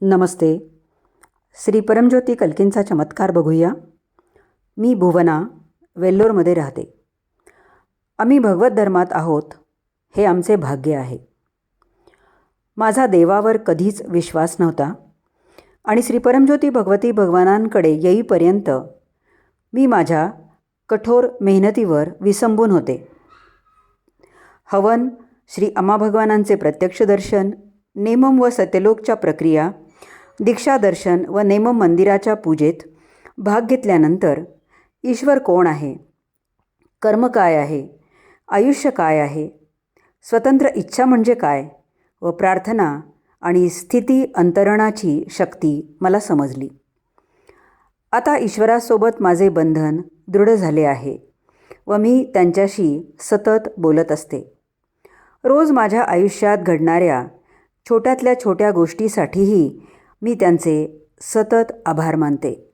नमस्ते. श्री परमज्योती कल्कींचा चमत्कार बघूया. मी भुवना वेल्लोरमध्ये राहते. आम्ही भगवत धर्मात आहोत हे आमचे भाग्य आहे. माझा देवावर कधीच विश्वास नव्हता आणि श्री परमज्योती भगवती भगवानांकडे येईपर्यंत मी माझ्या कठोर मेहनतीवर विसंबून होते. हवन श्री अम्मा भगवानांचे प्रत्यक्ष दर्शन नेमम व सत्यलोकच्या प्रक्रिया दीक्षादर्शन व नेम मंदिराच्या पूजेत भाग घेतल्यानंतर ईश्वर कोण आहे? कर्म काय आहे? आयुष्य काय आहे? स्वतंत्र इच्छा म्हणजे काय? व प्रार्थना आणि स्थिती अंतरणाची शक्ती मला समजली. आता ईश्वरासोबत माझे बंधन दृढ झाले आहे व मी त्यांच्याशी सतत बोलत असते. रोज माझ्या आयुष्यात घडणाऱ्या छोट्यातल्या छोट्या गोष्टीसाठीही मी त्यांचे सतत आभार मानते.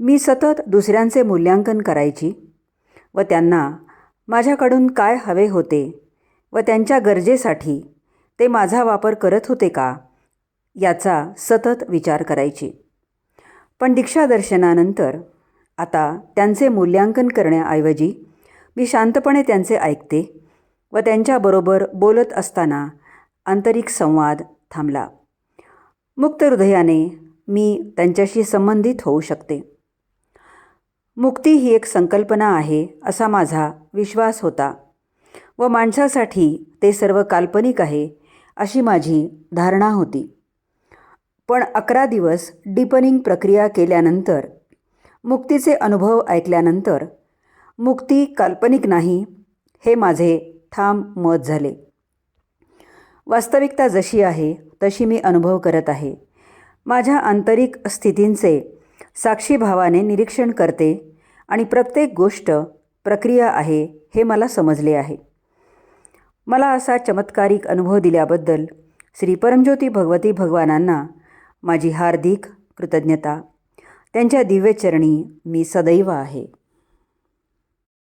मी सतत दुसऱ्यांचे मूल्यांकन करायची व त्यांना माझ्याकडून काय हवे होते व त्यांच्या गरजेसाठी ते माझा वापर करत होते का याचा सतत विचार करायची. पण दीक्षादर्शनानंतर आता त्यांचे मूल्यांकन करण्याऐवजी मी शांतपणे त्यांचे ऐकते व त्यांच्याबरोबर बोलत असताना आंतरिक संवाद थांबला. मुक्त हृदयाने मी त्यांच्याशी संबंधित होऊ शकते. मुक्ती ही एक संकल्पना आहे असा माझा विश्वास होता. व माणसासाठी ते सर्व काल्पनिक आहे अशी माझी धारणा होती. पण अकरा दिवस डिपनिंग प्रक्रिया केल्यानंतर मुक्तीचे अनुभव ऐकल्यानंतर मुक्ती काल्पनिक नाही हे माझे ठाम मत झाले. वास्तविकता जशी आहे तशी मी अनुभव करत आहे. माझ्या आंतरिक स्थितींचे साक्षीभावाने निरीक्षण करते आणि प्रत्येक गोष्ट प्रक्रिया आहे हे मला समजले आहे. मला असा चमत्कारिक अनुभव दिल्याबद्दल श्री परमज्योती भगवती भगवानांना माझी हार्दिक कृतज्ञता. त्यांच्या दिव्यचरणी मी सदैव आहे.